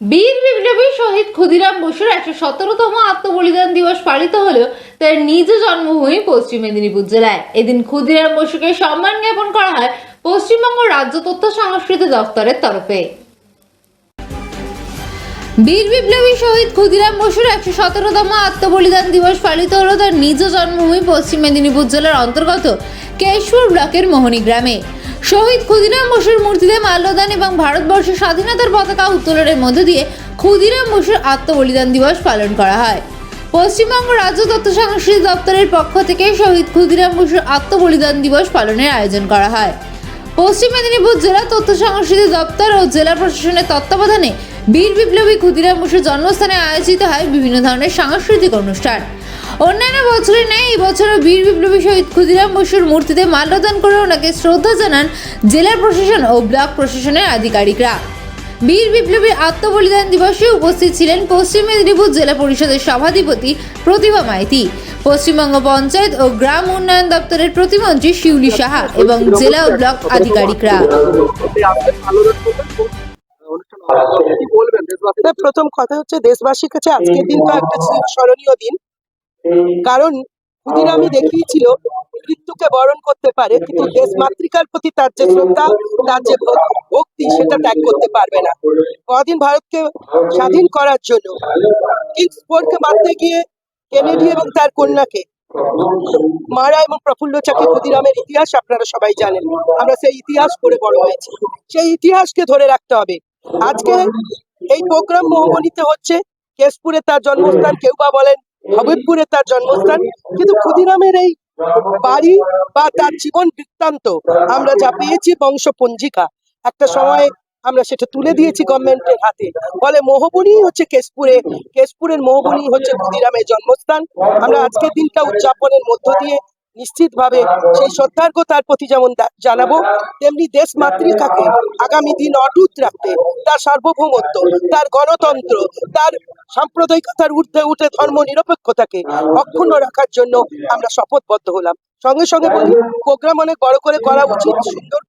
বীর বিপ্লবী শহীদ ক্ষুদিরাম বসুর একশো সতেরোতম আত্মবলিদান দিবস পালিত হলেও তার নিজ জন্মভূমি পশ্চিম মেদিনীপুর জেলায়। এদিন ক্ষুদিরাম বসুকে সম্মান জ্ঞাপন করা হয় পশ্চিমবঙ্গ রাজ্য তথ্য সংস্কৃতি দপ্তরের তরফে। বীর বিপ্লবী শহীদ ক্ষুদিরাম বসুর একশো সতেরোতম আত্মবলিদান দিবস পালিত হলো তার নিজ জন্মভূমি পশ্চিম মেদিনীপুর জেলার অন্তর্গত কেশপুর ব্লকের মোহনী গ্রামে। শহীদ ক্ষুদিরাম বসুর মূর্তিতে মাল্যদান এবং ভারতবর্ষের স্বাধীনতার পতাকা উত্তোলনের মধ্য দিয়ে ক্ষুদিরাম বসুর আত্মবলিদান দিবস পালন করা হয়। পশ্চিমবঙ্গ রাজ্য তথ্য সংস্কৃতি দপ্তরের পক্ষ থেকে শহীদ ক্ষুদিরাম বসুর আত্মবলিদান দিবস পালনের আয়োজন করা হয়। পশ্চিম মেদিনীপুর জেলা তথ্য সংস্কৃতি দপ্তর ও জেলা প্রশাসনের তত্ত্বাবধানে বীর বিপ্লবী ক্ষুদিরাম বসুর জন্মস্থানে আয়োজিত হয় বিভিন্ন ধরনের সাংস্কৃতিক অনুষ্ঠান। অন্যান্য বছরে ন্যায় এই বছরও বীর বিপ্লবী শহীদ ক্ষুদিরাম বসুর মূর্তিতে মাল্যদান করে ওনাকে শ্রদ্ধা জানান জেলা প্রশাসন ও ব্লক প্রশাসনের আধিকারিকরা। বীর বিপ্লবী আত্মবলিদান দিবসে উপস্থিত ছিলেন পশ্চিম মেদিনীপুর জেলা পরিষদের সভাধিপতি প্রতিভা মাইতি, পশ্চিমবঙ্গ পঞ্চায়েত ও গ্রাম উন্নয়ন দপ্তরের প্রতিমন্ত্রী শিউলি সাহা এবং জেলা ও ব্লক আধিকারিকরা। তা প্রথম কথা হচ্ছে দেশবাসীর কাছে আজকের দিনটা একটা স্মরণীয় দিন। কারণ ক্ষুদিরামই দেখিয়েছিল মৃত্যুকে বরণ করতে পারে কিন্তু দেশ মাতৃকার প্রতি তার যে শ্রদ্ধা তার যে ভক্তি সেটা ত্যাগ করতে পারবে না। কদিন ভারতকে স্বাধীন করার জন্য কিংস মারতে গিয়ে কেনেডি এবং তার কন্যাকে মারা এবং প্রফুল্ল চাকি ক্ষুদিরামের ইতিহাস আপনারা সবাই জানেন। আমরা সেই ইতিহাস পড়ে বড় হয়েছি। সেই ইতিহাসকে ধরে রাখতে হবে। আজকে এই প্রোগ্রাম মোহমণিতে হচ্ছে কেশপুরে তার জন্মস্থান কেউ বা বলেন হবিবপুরে তার জন্মস্থান, কিন্তু ক্ষুদিরামের এই বাড়ি বা তার জীবন বৃত্তান্ত আমরা যা পেয়েছি বংশ পঞ্জিকা একটা সময় আমরা সেটা তুলে দিয়েছি গভর্নমেন্টের হাতে। বলে মোহবনি হচ্ছে কেশপুরে, কেশপুরের মোহবনি হচ্ছে ক্ষুদিরামের জন্মস্থান। আমরা আজকের দিনটা উদযাপনের মধ্য দিয়ে নিশ্চিতভাবে সেই শ্রদ্ধার্ঘ তার প্রতি যেমন জানাব, তেমনি দেশ মাতৃকাকে আগামী দিন অটুট রাখতে তার সার্বভৌমত্ব, তার গণতন্ত্র, তার সাম্প্রদায়িকতার ঊর্ধ্বে উঠে ধর্ম নিরপেক্ষতাকে অক্ষুণ্ণ রাখার জন্য আমরা শপথবদ্ধ হলাম। সঙ্গে সঙ্গে বলি, প্রোগ্রাম অনেক বড় করে করা উচিত, সুন্দর